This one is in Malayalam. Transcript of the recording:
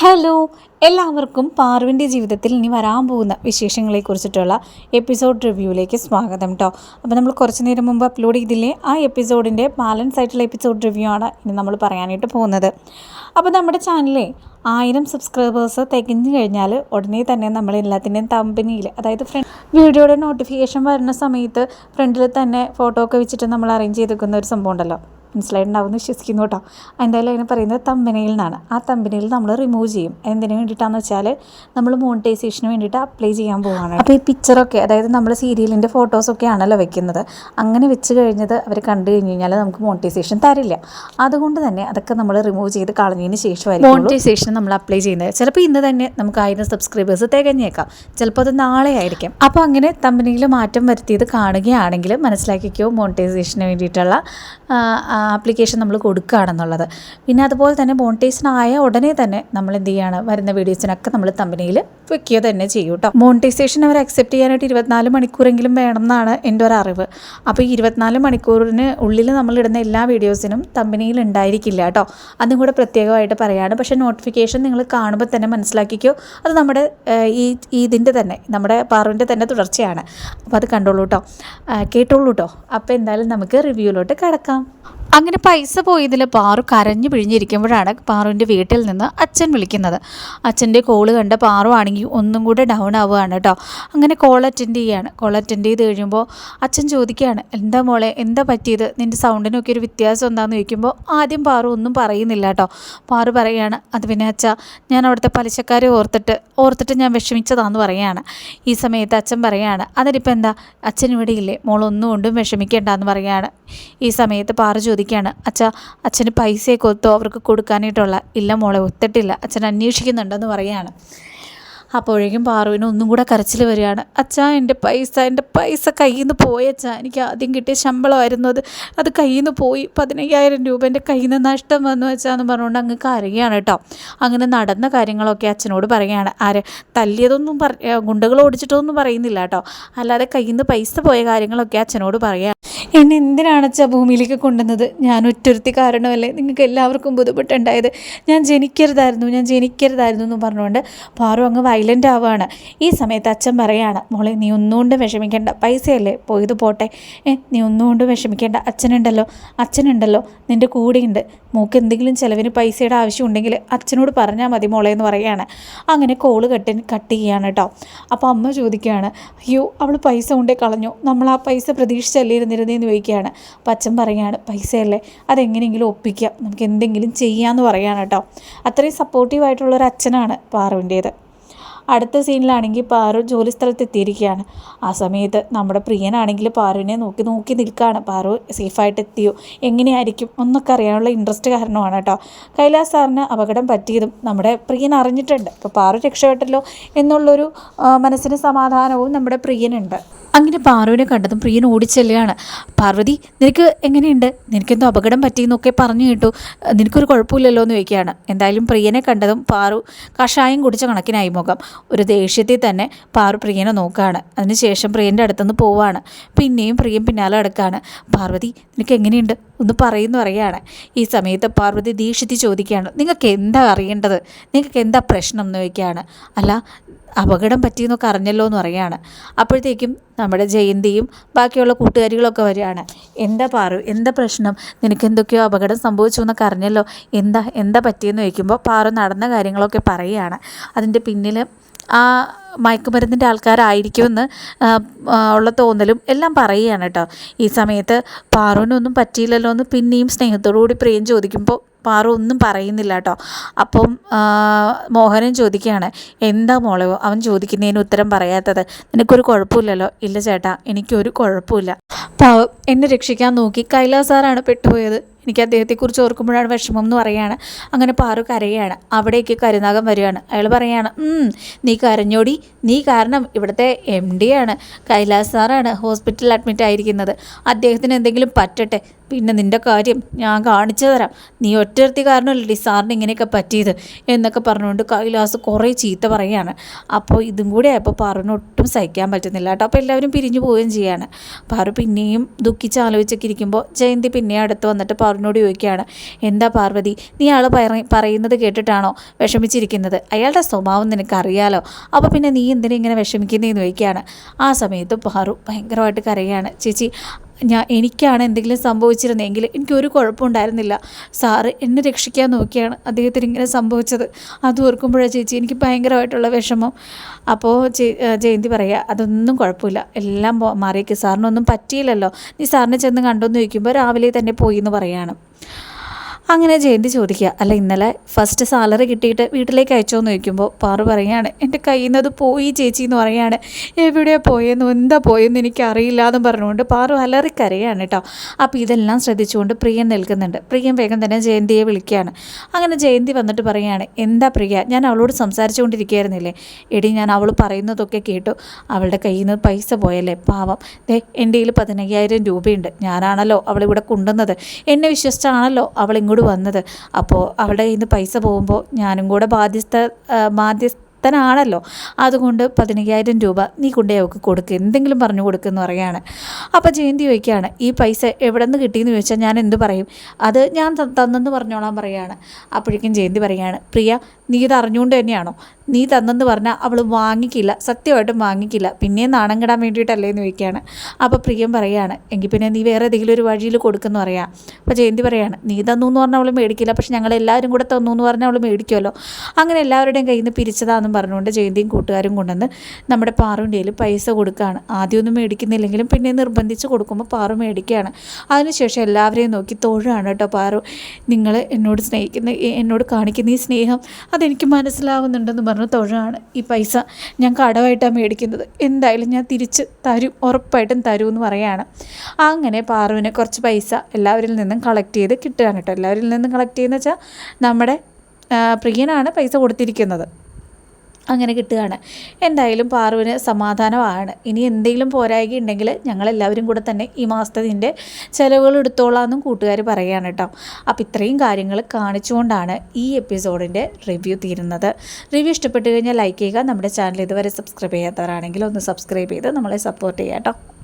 ഹലോ എല്ലാവർക്കും പാർവിന്റെ ജീവിതത്തിൽ ഇനി വരാൻ പോകുന്ന വിശേഷങ്ങളെ കുറിച്ചിട്ടുള്ള എപ്പിസോഡ് റിവ്യൂവിലേക്ക് സ്വാഗതം കേട്ടോ അപ്പോൾ നമ്മൾ കുറച്ച് നേരം മുമ്പ് അപ്ലോഡ് ചെയ്തില്ലേ? ആ എപ്പിസോഡിന്റെ ബാലൻസ് ആയിട്ടുള്ള എപ്പിസോഡ് റിവ്യൂ ആണ് ഇനി നമ്മൾ പറയാനായിട്ട് പോകുന്നത്. അപ്പോൾ നമ്മുടെ ചാനലിലെ ആയിരം സബ്സ്ക്രൈബേഴ്സ് തികഞ്ഞു കഴിഞ്ഞാൽ ഉടനെ തന്നെ നമ്മൾ എല്ലാത്തിന്റെയും തമ്പനിയിൽ അതായത് ഫ്രണ്ട് വീഡിയോയുടെ നോട്ടിഫിക്കേഷൻ വരുന്ന സമയത്ത് ഫ്രണ്ടിൽ തന്നെ ഫോട്ടോ ഒക്കെ വെച്ചിട്ട് നമ്മൾ അറേഞ്ച് ചെയ്തെക്കുന്ന ഒരു സംഭവം ഉണ്ടല്ലോ. മനസ്സിലായിട്ടുണ്ടാവും എന്ന് വിശ്വസിക്കുന്നു കേട്ടോ. എന്തായാലും അതിന് പറയുന്നത് തമ്പനയിൽ നിന്നാണ് ആ തമ്പനയിൽ നമ്മൾ റിമൂവ് ചെയ്യും. എന്തിനു വേണ്ടിയിട്ടാണെന്ന് വെച്ചാൽ നമ്മൾ മോണിറ്റൈസേഷന് വേണ്ടിയിട്ട് അപ്ലൈ ചെയ്യാൻ പോവാണ് അപ്പോൾ ഈ പിക്ചറൊക്കെ അതായത് നമ്മൾ സീരിയലിന്റെ ഫോട്ടോസൊക്കെ ആണല്ലോ വെക്കുന്നത്. അങ്ങനെ വെച്ച് കഴിഞ്ഞത് അവർ കണ്ടു കഴിഞ്ഞ് കഴിഞ്ഞാൽ നമുക്ക് മോണിറ്റൈസേഷൻ തരില്ല. അതുകൊണ്ട് തന്നെ അതൊക്കെ നമ്മൾ റിമൂവ് ചെയ്ത് കളഞ്ഞതിന് ശേഷമായിരിക്കും മോണിറ്റൈസേഷൻ നമ്മൾ അപ്ലൈ ചെയ്യുന്നത്. ചിലപ്പോൾ ഇന്ന് തന്നെ നമുക്ക് ആയിരം സബ്സ്ക്രൈബേഴ്സ് തികഞ്ഞേക്കാം. ചിലപ്പോൾ അത് നാളെ ആയിരിക്കും. അപ്പോൾ അങ്ങനെ തമ്പനിയിൽ മാറ്റം വരുത്തിയത് കാണുകയാണെങ്കിൽ മനസ്സിലാക്കിക്കോ മോണിറ്റൈസേഷന് വേണ്ടിയിട്ടുള്ള ആപ്ലിക്കേഷൻ നമ്മൾ കൊടുക്കുകയാണെന്നുള്ളത്. പിന്നെ അതുപോലെ തന്നെ മോണിറ്റൈസേഷൻ ആയ ഉടനെ തന്നെ നമ്മൾ എന്ത് ചെയ്യുകയാണ് വരുന്ന വീഡിയോസിനൊക്കെ നമ്മൾ തമ്പനിയിൽ വെക്കുക തന്നെ ചെയ്യും കേട്ടോ മോണിറ്റൈസേഷൻ അവർ അക്സെപ്റ്റ് ചെയ്യാനായിട്ട് ഇരുപത്തിനാല് മണിക്കൂറെങ്കിലും വേണം എന്നാണ് എന്റെ ഒരു അറിവ്. അപ്പോൾ ഈ ഇരുപത്തിനാല് മണിക്കൂറിന് ഉള്ളിൽ നമ്മൾ ഇടുന്ന എല്ലാ വീഡിയോസിനും തമ്പനിയിൽ ഉണ്ടായിരിക്കില്ല കേട്ടോ അതും കൂടെ പ്രത്യേകമായിട്ട് പറയാണ്. പക്ഷേ നോട്ടിഫിക്കേഷൻ നിങ്ങൾ കാണുമ്പോൾ തന്നെ മനസ്സിലാക്കിക്കോ. അത് നമ്മുടെ ഈ ഇതിന്റെ തന്നെ നമ്മുടെ പാറുവിന്റെ തന്നെ തുടർച്ചയാണ്. അപ്പോൾ അത് കണ്ടോളൂ കേട്ടോ കേട്ടോളൂ കേട്ടോ അപ്പോൾ എന്തായാലും നമുക്ക് റിവ്യൂലോട്ട് കിടക്കാം. അങ്ങനെ പൈസ പോയതിൽ പാറു കരഞ്ഞു പിഴിഞ്ഞിരിക്കുമ്പോഴാണ് പാറുവിന്റെ വീട്ടിൽ നിന്ന് അച്ഛൻ വിളിക്കുന്നത്. അച്ഛന്റെ കോൾ കണ്ട പാറു ആണെങ്കിൽ ഒന്നും കൂടെ ഡൗൺ ആവുകയാണ് കേട്ടോ അങ്ങനെ കോൾ അറ്റൻഡ് ചെയ്യാണ്. കോൾ അറ്റൻഡ് ചെയ്ത് കഴിയുമ്പോൾ അച്ഛൻ ചോദിക്കുകയാണ് എന്താ മോളെ എന്താ പറ്റിയത്? നിന്റെ സൗണ്ടിനൊക്കെ ഒരു വ്യത്യാസം എന്താണെന്ന് ചോദിക്കുമ്പോൾ ആദ്യം പാറു ഒന്നും പറയുന്നില്ല കേട്ടോ പാറു പറയുകയാണ് അത് പിന്നെ അച്ഛാ ഞാൻ അവിടുത്തെ പലിശക്കാരെ ഓർത്തിട്ട് ഓർത്തിട്ട് ഞാൻ വിഷമിച്ചതാന്ന് പറയുകയാണ് ഈ സമയത്ത് അച്ഛൻ പറയുകയാണ് അതിനിപ്പോൾ എന്താ? അച്ഛൻ ഇവിടെ ഇല്ലേ മോളൊന്നും കൊണ്ടും വിഷമിക്കേണ്ടെന്ന് പറയുകയാണ് ഈ സമയത്ത് പാറു ചോദിക്കുകയാണ് അച്ഛ അച്ഛന് പൈസയൊക്കെ ഒത്തോ അവർക്ക് കൊടുക്കാനായിട്ടുള്ള ഇല്ല മോളെ ഒത്തിട്ടില്ല അച്ഛൻ അന്വേഷിക്കുന്നുണ്ടെന്ന് പറയുകയാണ്. അപ്പോഴേക്കും പാറുവിന് ഒന്നും കൂടെ കരച്ചിൽ വരികയാണ്. അച്ഛാ എന്റെ പൈസ എന്റെ പൈസ കയ്യിൽ നിന്ന് പോയി പോയച്ഛാ എനിക്ക് ആദ്യം കിട്ടിയ ശമ്പളമായിരുന്നു അത്. അത് കയ്യിൽ നിന്ന് പോയി. പതിനയ്യായിരം രൂപ എന്റെ കയ്യിൽ നിന്ന് നഷ്ടം വന്നു വെച്ചാന്ന് പറഞ്ഞുകൊണ്ട് അങ്ങ് കരയുകയാണ് കേട്ടോ. അങ്ങനെ നടന്ന കാര്യങ്ങളൊക്കെ അച്ഛനോട് പറയുകയാണ്. ആര് തല്ലിയതൊന്നും പറ ഗുണ്ടകൾ ഓടിച്ചിട്ടൊന്നും പറയുന്നില്ല കേട്ടോ. അല്ലാതെ കയ്യിൽ നിന്ന് പൈസ പോയ കാര്യങ്ങളൊക്കെ അച്ഛനോട് പറയുകയാണ്. എന്നെ എന്തിനാണ് അച്ഛാ ഭൂമിയിലേക്ക് കൊണ്ടുവന്നത്? ഞാൻ ഒറ്റൊരുത്തി കാരണമല്ലേ നിങ്ങൾക്ക് എല്ലാവർക്കും ബുദ്ധിമുട്ടുണ്ടായത്? ഞാൻ ജനിക്കരുതായിരുന്നു ഞാൻ ജനിക്കരുതായിരുന്നു എന്ന് പറഞ്ഞുകൊണ്ട് പാറു അങ്ങ് വയലന്റ് ആവുകയാണ് ഈ സമയത്ത് അച്ഛൻ പറയാണ് മോളെ നീ ഒന്നുകൊണ്ട് വിഷമിക്കേണ്ട. പൈസയല്ലേ? പോയത് പോട്ടെ. ഏ നീ ഒന്നുകൊണ്ട് വിഷമിക്കേണ്ട. അച്ഛനുണ്ടല്ലോ. അച്ഛനുണ്ടല്ലോ. നിന്റെ കൂടെയുണ്ട്. മൂക്ക് എന്തെങ്കിലും ചിലവിന് പൈസയുടെ ആവശ്യം ഉണ്ടെങ്കിൽ അച്ഛനോട് പറഞ്ഞാൽ മതി മോളെ എന്ന് പറയുകയാണ് അങ്ങനെ കോൾ കട്ടി കട്ട് ചെയ്യാണ് കേട്ടോ അപ്പോൾ അമ്മ ചോദിക്കുകയാണ് അയ്യോ അവൾ പൈസ കൊണ്ടേ കളഞ്ഞു. നമ്മൾ ആ പൈസ പ്രതീക്ഷിച്ചല്ലേ ഇരുന്നിരുന്നേന്ന് ചോദിക്കുകയാണ്. അപ്പോൾ അച്ഛൻ പറയുകയാണ് പൈസയല്ലേ? അതെങ്ങനെയെങ്കിലും ഒപ്പിക്കാം. നമുക്ക് എന്തെങ്കിലും ചെയ്യാമെന്ന് പറയുകയാണ് കേട്ടോ അത്രയും സപ്പോർട്ടീവായിട്ടുള്ളൊരു അച്ഛനാണ് പാറുവിന്റേത്. അടുത്ത സീനിലാണെങ്കിൽ പാറു ജോലി സ്ഥലത്ത് എത്തിയിരിക്കുകയാണ് ആ സമയത്ത് നമ്മുടെ പ്രിയനാണെങ്കിൽ പാറുവിനെ നോക്കി നോക്കി നിൽക്കുകയാണ്. പാറു സേഫായിട്ട് എത്തിയോ എങ്ങനെയായിരിക്കും? ഒന്നൊക്കെ അറിയാനുള്ള ഇൻട്രസ്റ്റ് കാരണമാണ് കേട്ടോ. കൈലാസ് സാറിന് അപകടം പറ്റിയതും നമ്മുടെ പ്രിയൻ അറിഞ്ഞിട്ടുണ്ട്. അപ്പോൾ പാറു രക്ഷപ്പെട്ടല്ലോ എന്നുള്ളൊരു മനസ്സിന് സമാധാനവും നമ്മുടെ പ്രിയനുണ്ട്. അങ്ങനെ പാർവതിനെ കണ്ടതും പ്രിയൻ ഓടിച്ചെല്ലുകയാണ്. പാർവതി നിനക്ക് എങ്ങനെയുണ്ട്? നിനക്കെന്തോ അപകടം പറ്റിയെന്നൊക്കെ പറഞ്ഞു കേട്ടു. നിനക്കൊരു കുഴപ്പമില്ലല്ലോ എന്ന് ചോദിക്കുകയാണ്. എന്തായാലും പ്രിയനെ കണ്ടതും പാറു കഷായം കുടിച്ച കണക്കിനായി മുഖം. ഒരു ദേഷ്യത്തിൽ തന്നെ പാറു പ്രിയനെ നോക്കുകയാണ്. അതിനുശേഷം പ്രിയന്റെ അടുത്തുനിന്ന് പോവാണ് പിന്നെയും പ്രിയൻ പിന്നാലെ അടുക്കുകയാണ് പാർവതി നിനക്ക് എങ്ങനെയുണ്ട്? ഒന്ന് പറയുന്നു പറയുകയാണ്. ഈ സമയത്ത് പാർവതി ദീക്ഷിത്തി ചോദിക്കുകയാണ്. നിങ്ങൾക്ക് എന്താ അറിയേണ്ടത്? നിങ്ങൾക്ക് എന്താ പ്രശ്നം? എന്ന് ചോദിക്കുകയാണ്. അല്ല അപകടം പറ്റിയെന്നൊക്കെ അറിഞ്ഞല്ലോ എന്ന് പറയാണ് അപ്പോഴത്തേക്കും നമ്മുടെ ജയന്തിയും ബാക്കിയുള്ള കൂട്ടുകാരികളൊക്കെ വരികയാണ്. എന്താ പാറു എന്താ പ്രശ്നം? നിനക്ക് എന്തൊക്കെയോ അപകടം സംഭവിച്ചു എന്നൊക്കെ അറിഞ്ഞല്ലോ. എന്താ എന്താ പറ്റിയെന്ന് ചോദിക്കുമ്പോൾ പാറു നടന്ന കാര്യങ്ങളൊക്കെ പറയുകയാണ്. അതിന്റെ പിന്നിൽ ആ മയക്കുമരുന്നിന്റെ ആൾക്കാരായിരിക്കുമെന്ന് ഉള്ള തോന്നലും എല്ലാം പറയുകയാണ് കേട്ടോ. ഈ സമയത്ത് പാറുവിനൊന്നും പറ്റിയില്ലല്ലോ എന്ന് പിന്നെയും സ്നേഹത്തോടു കൂടി പ്രിയം ചോദിക്കുമ്പോൾ പാറു ഒന്നും പറയുന്നില്ല കേട്ടോ. അപ്പം മോഹനൻ ചോദിക്കുകയാണ് എന്താ മോളെ അവൻ ചോദിക്കുന്നതിന് ഉത്തരം പറയാത്തത്? നിനക്കൊരു കുഴപ്പമില്ലല്ലോ? ഇല്ല ചേട്ടാ എനിക്കൊരു കുഴപ്പമില്ല. പാവം എന്നെ രക്ഷിക്കാൻ നോക്കി കൈലാസാറാണ് പെട്ടുപോയത്. എനിക്ക് അദ്ദേഹത്തെക്കുറിച്ച് ഓർക്കുമ്പോഴാണ് വിഷമം എന്ന് പറയുകയാണ്. അങ്ങനെ പാറു കരയാണ് അവിടേക്ക് കരുനാഗം വരികയാണ്. അയാൾ പറയാണ് നീ കരഞ്ഞോടി. നീ കാരണം ഇവിടുത്തെ എം ഡി ആണ്. കൈലാസ് സാറാണ് ഹോസ്പിറ്റലിൽ അഡ്മിറ്റ് ആയിരിക്കുന്നത്. അദ്ദേഹത്തിന് എന്തെങ്കിലും പറ്റട്ടെ. പിന്നെ നിന്റെ കാര്യം ഞാൻ കാണിച്ചു തരാം. നീ ഒറ്റർത്തി കാരണമല്ലേ സാറിന് ഇങ്ങനെയൊക്കെ പറ്റിയത് എന്നൊക്കെ പറഞ്ഞുകൊണ്ട് കൈലാസ് കുറേ ചീത്ത പറയുകയാണ്. അപ്പോൾ ഇതും കൂടെ ആയപ്പോൾ പാറുവിന് ഒട്ടും സഹിക്കാൻ പറ്റുന്നില്ല കേട്ടോ. അപ്പോൾ എല്ലാവരും പിരിഞ്ഞു പോവുകയും ചെയ്യാണ് പാറു പിന്നെയും ദുഃഖിച്ച് ആലോചിച്ചൊക്കെ ഇരിക്കുമ്പോൾ ജയന്തി പിന്നെയും അടുത്ത് വന്നിട്ട് പാറു പാർവിനോട് ചോദിക്കുകയാണ് എന്താ പാർവതി നീ ആൾ പറയുന്നത് കേട്ടിട്ടാണോ വിഷമിച്ചിരിക്കുന്നത്? അയാളുടെ സ്വഭാവം നിനക്കറിയാലോ? അപ്പോൾ പിന്നെ നീ എന്തിനാ ഇങ്ങനെ വിഷമിക്കുന്നതെന്ന് ചോദിക്കുകയാണ്. ആ സമയത്ത് പാറു ഭയങ്കരമായിട്ട് കരയാണ് ചേച്ചി ഞാൻ എനിക്കാണ് എന്തെങ്കിലും സംഭവിച്ചിരുന്നെങ്കിൽ എനിക്കൊരു കുഴപ്പമുണ്ടായിരുന്നില്ല. സാറ് എന്നെ രക്ഷിക്കാൻ നോക്കിയാണ് അദ്ദേഹത്തിന് ഇങ്ങനെ സംഭവിച്ചത്. അത് ഓർക്കുമ്പോഴാണ് ചേച്ചി എനിക്ക് ഭയങ്കരമായിട്ടുള്ള വിഷമം. അപ്പോൾ ജയന്തി പറയുക അതൊന്നും കുഴപ്പമില്ല. എല്ലാം മാറിയേക്ക്. സാറിനൊന്നും പറ്റിയില്ലല്ലോ. നീ സാറിനെ ചെന്ന് കണ്ടോന്ന് ചോദിക്കുമ്പോൾ രാവിലെ തന്നെ പോയി എന്ന് പറയാണ്. അങ്ങനെ ജയന്തി ചോദിക്കുക അല്ല ഇന്നലെ ഫസ്റ്റ് സാലറി കിട്ടിയിട്ട് വീട്ടിലേക്ക് അയച്ചോ എന്ന് ചോദിക്കുമ്പോൾ പാറു പറയുകയാണ് എന്റെ കയ്യിൽ നിന്ന് അത് പോയി ചേച്ചി എന്ന് പറയുകയാണ് എവിടെയാണ് പോയെന്ന് എന്താ പോയെന്ന് എനിക്ക് അറിയില്ല എന്ന് പറഞ്ഞുകൊണ്ട് പാറു അലറിക്കരയാണ് കേട്ടോ അപ്പോൾ ഇതെല്ലാം ശ്രദ്ധിച്ചുകൊണ്ട് പ്രിയൻ നിൽക്കുന്നുണ്ട്. പ്രിയം വേഗം തന്നെ ജയന്തിയെ വിളിക്കുകയാണ്. അങ്ങനെ ജയന്തി വന്നിട്ട് പറയുകയാണ് എന്താ പ്രിയ ഞാൻ അവളോട് സംസാരിച്ചുകൊണ്ടിരിക്കുകയായിരുന്നില്ലേ? എടി ഞാൻ അവൾ പറയുന്നതൊക്കെ കേട്ടു. അവളുടെ കയ്യിൽ നിന്ന് പൈസ പോയല്ലേ? പാവം. ദേ എന്റെ കയ്യിൽ പതിനയ്യായിരം രൂപയുണ്ട്. ഞാനാണല്ലോ അവളിവിടെ കൊണ്ടുവന്നത്. എന്നെ വിശ്വസിച്ചാണല്ലോ എന്നോട് വന്നത്. അപ്പോൾ കയ്യിൽ നിന്ന് പൈസ പോകുമ്പോൾ ഞാനും കൂടെ ബാധ്യസ്ഥ ബാധ്യസ്ഥ ഭക്തനാണല്ലോ. അതുകൊണ്ട് പതിനയ്യായിരം രൂപ നീ കൊണ്ടേ അവൾക്ക് കൊടുക്കുക എന്തെങ്കിലും പറഞ്ഞു കൊടുക്കുമെന്ന് പറയാണ്. അപ്പോൾ ജയന്തി ചോദിക്കുകയാണ് ഈ പൈസ എവിടെ നിന്ന് കിട്ടിയെന്ന് ചോദിച്ചാൽ ഞാൻ എന്ത് പറയും? അത് ഞാൻ തന്നെന്ന് പറഞ്ഞോളാൻ പറയുകയാണ് അപ്പോഴേക്കും ജയന്തി പറയുകയാണ് പ്രിയ നീ ഇത് അറിഞ്ഞുകൊണ്ട് തന്നെയാണോ? നീ തന്നെന്ന് പറഞ്ഞാൽ അവൾ വാങ്ങിക്കില്ല സത്യമായിട്ടും വാങ്ങിക്കില്ല. പിന്നെ നാണം കിടാൻ വേണ്ടിയിട്ടല്ലേ? എന്ന് ചോദിക്കുകയാണ്. അപ്പോൾ പ്രിയം പറയുകയാണ് എങ്കിൽ പിന്നെ നീ വേറെ ഏതെങ്കിലും ഒരു വഴിയിൽ കൊടുക്കുമെന്ന് പറയാം. അപ്പോൾ ജയന്തി പറയാണ് നീ തന്നു എന്ന് പറഞ്ഞാൽ അവൾ മേടിക്കില്ല പക്ഷെ ഞങ്ങൾ എല്ലാവരും കൂടെ തന്നു എന്ന് പറഞ്ഞാൽ അവൾ മേടിക്കുമല്ലോ അങ്ങനെ എല്ലാവരുടെയും കയ്യിൽ നിന്ന് പിരിച്ചതാണെന്നും പറഞ്ഞുകൊണ്ട് ജയന്തിയും കൂട്ടുകാരും കൊണ്ടുവന്ന് നമ്മുടെ പാറുവിന്റെ പൈസ കൊടുക്കുകയാണ്. ആദ്യമൊന്നും മേടിക്കുന്നില്ലെങ്കിലും പിന്നെ നിർബന്ധിച്ച് കൊടുക്കുമ്പോൾ പാറു മേടിക്കുകയാണ്. അതിനുശേഷം എല്ലാവരെയും നോക്കി തോഴാണ് കേട്ടോ പാറു. നിങ്ങൾ എന്നോട് സ്നേഹിക്കുന്ന എന്നോട് കാണിക്കുന്ന ഈ സ്നേഹം അതെനിക്ക് മനസ്സിലാവുന്നുണ്ടെന്ന് പറഞ്ഞു തൊഴാണ് ഈ പൈസ ഞാൻ കടമായിട്ടാണ് മേടിക്കുന്നത്. എന്തായാലും ഞാൻ തിരിച്ച് തരും ഉറപ്പായിട്ടും തരും എന്ന് പറയാണ്. അങ്ങനെ പാറുവിന് കുറച്ച് പൈസ എല്ലാവരിൽ നിന്നും കളക്ട് ചെയ്ത് കിട്ടുകയാണ് കേട്ടോ. എല്ലാവരിൽ നിന്നും കളക്ട് ചെയ്യുന്ന വെച്ചാൽ നമ്മുടെ പ്രിയനാണ് പൈസ കൊടുത്തിരിക്കുന്നത്. അങ്ങനെ കിട്ടുകയാണ്. എന്തായാലും പാറുവിന് സമാധാനമാണ്. ഇനി എന്തെങ്കിലും പോരായ്ക ഉണ്ടെങ്കിൽ ഞങ്ങളെല്ലാവരും കൂടെ തന്നെ ഈ മാസത്തതിന്റെ ചിലവുകൾ എടുത്തോളാമെന്നും കൂട്ടുകാർ പറയുകയാണ് കേട്ടോ. അപ്പോൾ ഇത്രയും കാര്യങ്ങൾ കാണിച്ചുകൊണ്ടാണ് ഈ എപ്പിസോഡിന്റെ റിവ്യൂ തീരുന്നത്. റിവ്യൂ ഇഷ്ടപ്പെട്ടു കഴിഞ്ഞാൽ ലൈക്ക് ചെയ്യുക. നമ്മുടെ ചാനൽ ഇതുവരെ സബ്സ്ക്രൈബ് ചെയ്യാത്തവരാണെങ്കിൽ ഒന്ന് സബ്സ്ക്രൈബ് ചെയ്ത് നമ്മളെ സപ്പോർട്ട് ചെയ്യാം കേട്ടോ.